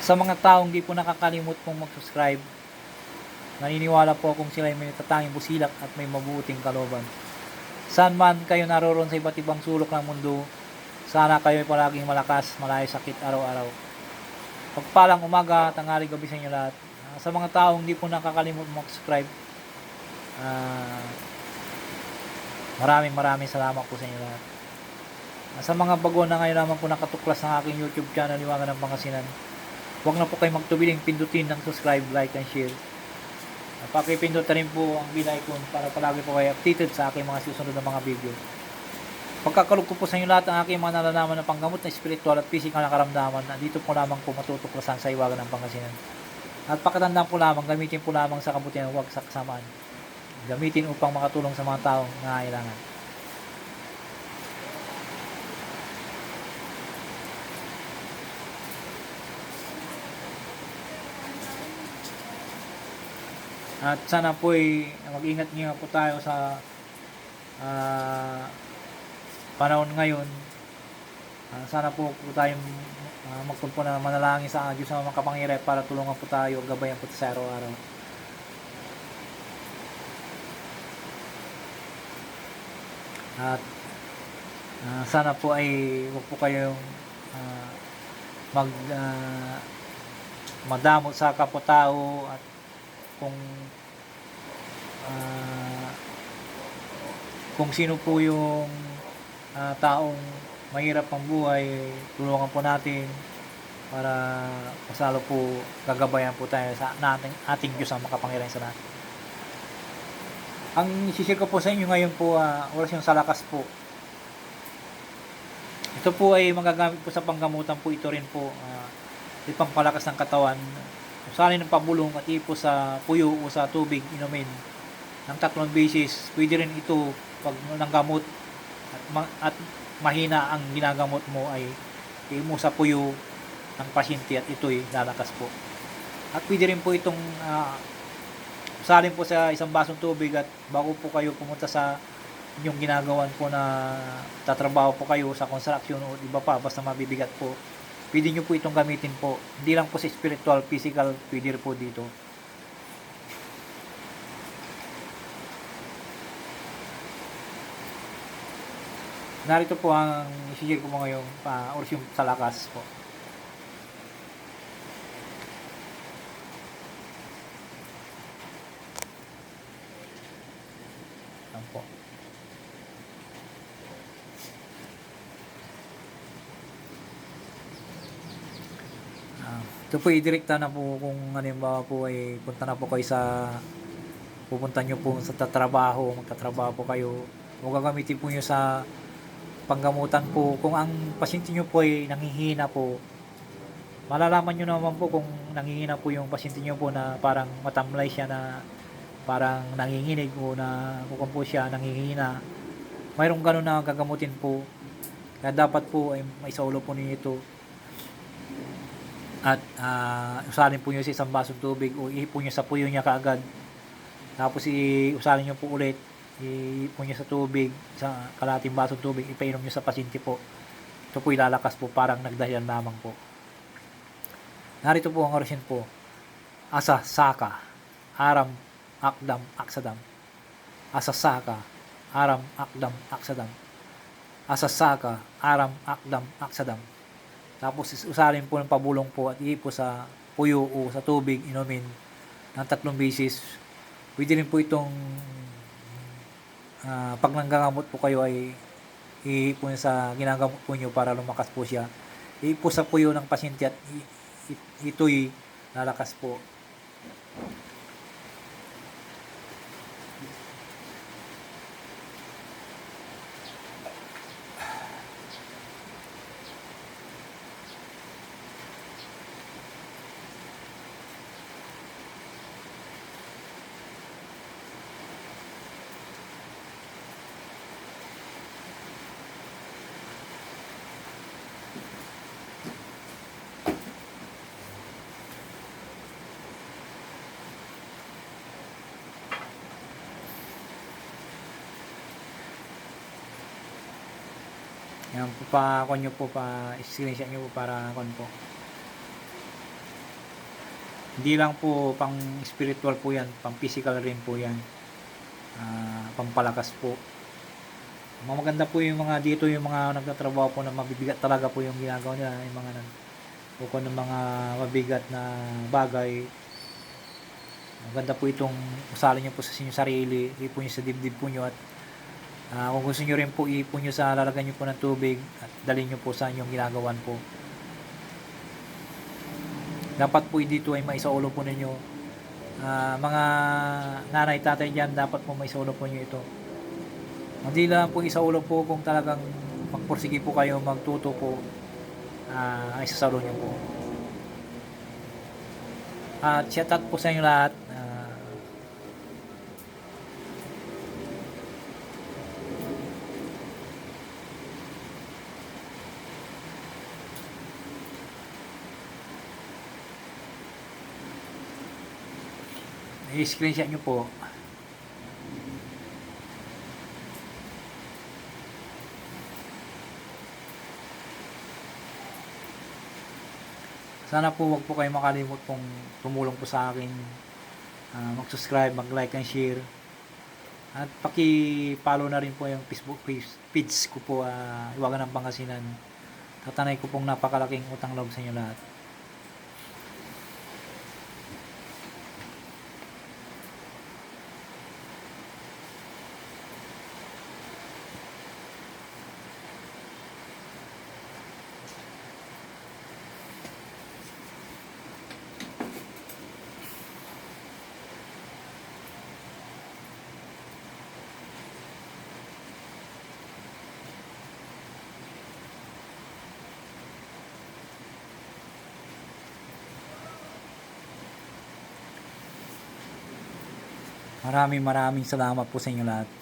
Sa mga taong di po nakakalimot pong mag-subscribe, naniniwala po akong sila ay may tatanging busilak at may mabuting kalooban. Saan man kayo naroon sa iba't ibang sulok ng mundo, sana kayo ay palaging malakas, malayo sakit araw-araw. Pagpalang umaga, tanghali, gabi sa inyo lahat. Ah, sa mga taong di po nakakalimot mag-subscribe, ah, maraming maraming salamat po sa inyo lahat. Ah, Sa mga bago na ngayon naman po nakatuklas ng aking YouTube channel, Liwangan ng Pangasinan, huwag na po kayo magtubiling pindutin ng subscribe, like, and share. At pakipindot na rin po ang bell icon para palagi po kayo updated sa aking mga susunod na mga video. Pagkakalog ko po sa inyo lahat ang aking mga nalalaman ng panggamot na spiritual at physical na karamdaman na dito po lamang po matutuklasan sa iwagan ng Pangasinan. At pakatandaan po lamang, gamitin po lamang sa kabutihan, huwag sa kasamaan. Gamitin upang makatulong sa mga taong nangangailangan. At sana po ay mag-ingat niyo po tayo sa ah, panahon ngayon. Ah, sana po po tayong uh, magpunpo na manalangin sa Diyos na makapangyarihan para tulungan po tayo, gabayan po sa araw-araw. At ah, sana po ay huwag po kayong ah, mag ah, madamot sa kapwa-tao at kung ah, kung sino po yung ah, taong mahirap ang buhay, tulungan po natin para masalo po gagabayan po tayo sa nating, ating Diyos ang makapangyarihan sa lahat. Ang isishare ko po sa inyo ngayon po, uh, oras yung salakas po. Ito po ay magagamit po sa panggamutan po ito rin po. Uh, ipang palakas ng katawan. Usalin ng pabulong at ipo sa puyo o sa tubig inumin ng tatlong beses. Pwede rin ito pag nanggamot at, ma- at mahina ang ginagamot mo ay imo sa puyo ng pasyente at ito'y lalakas po. At pwede rin po itong uh, usalin po sa isang basong tubig at bago po kayo pumunta sa inyong ginagawan po na tatrabaho po kayo sa construction o iba pa basta mabibigat po pwede nyo po itong gamitin po. Hindi lang po sa spiritual, physical pwede po dito. Narito po ang isigil ko mo ngayong uh, oras yung sa lakas po Yan po. Ah, ito po idirekta na po kung halimbawa po ay punta na po kayo sa pupunta nyo po sa tatrabaho, magtatrabaho po kayo. O gagamitin po nyo sa panggamutan po. Kung ang pasyente nyo po ay nanghihina po, malalaman nyo naman po kung nanghihina po yung pasyente nyo po na parang matamlay siya na parang nanginginig o na kung po siya nangihina. Mayroong ganun na gagamutin po. Kaya dapat po ay may saulo po ninyo ito. At uh, usalin po nyo sa isang basong tubig o ihipon nyo sa puyo niya kaagad. Tapos i usalin nyo po ulit. Ihipon nyo sa tubig, sa kalating basong tubig, ipainom nyo sa pasyente po. Ito po ilalakas po parang nagdahilan lamang po. Narito po ang orasin po. Asa, saka, aram, akdam, aksadam. Asasaka, aram, akdam, aksadam. Asasaka, aram, akdam, aksadam. Tapos usalin po ng pabulong po at ipo sa puyo o sa tubig inumin ng tatlong beses. Pwede rin po itong uh, pag nanggagamot po kayo ay ihipon sa ginagamot po nyo para lumakas po siya. Ipo sa puyo ng pasyente at ito'y lalakas po. Yan po pa, kon nyo po pa, screenshot nyo po para kon po. Hindi lang po pang spiritual po yan, pang physical rin po yan. Ah, pampalakas po. Maganda po yung mga dito yung mga nagtatrabaho po na mabibigat talaga po yung ginagawa nila, yung mga nag buko ng mga mabigat na bagay. Maganda po itong usalin nyo po sa inyong sarili, ipon nyo sa dibdib po nyo at ah, kung gusto nyo rin po ipon nyo sa lalagyan nyo po ng tubig at dalhin nyo po sa inyong ginagawan po. Dapat po dito ay maisaulo po ninyo. Ah, mga nanay, tatay dyan, dapat po maisaulo po nyo ito. Hindi lang po isaulo po kung talagang magpursige po kayo, magtuto po, ah, ay sasalo nyo po. At shout out po sa inyo lahat. I-screenshot nyo po. Sana po wag po kayo makalimot pong tumulong po sa akin. Ah, mag-subscribe, mag-like and share. At paki-follow na rin po yung Facebook page ko po, uh, Iwagan ng Pangasinan. Tatanay ko pong napakalaking utang loob sa inyo lahat. Maraming maraming salamat po sa inyo lahat.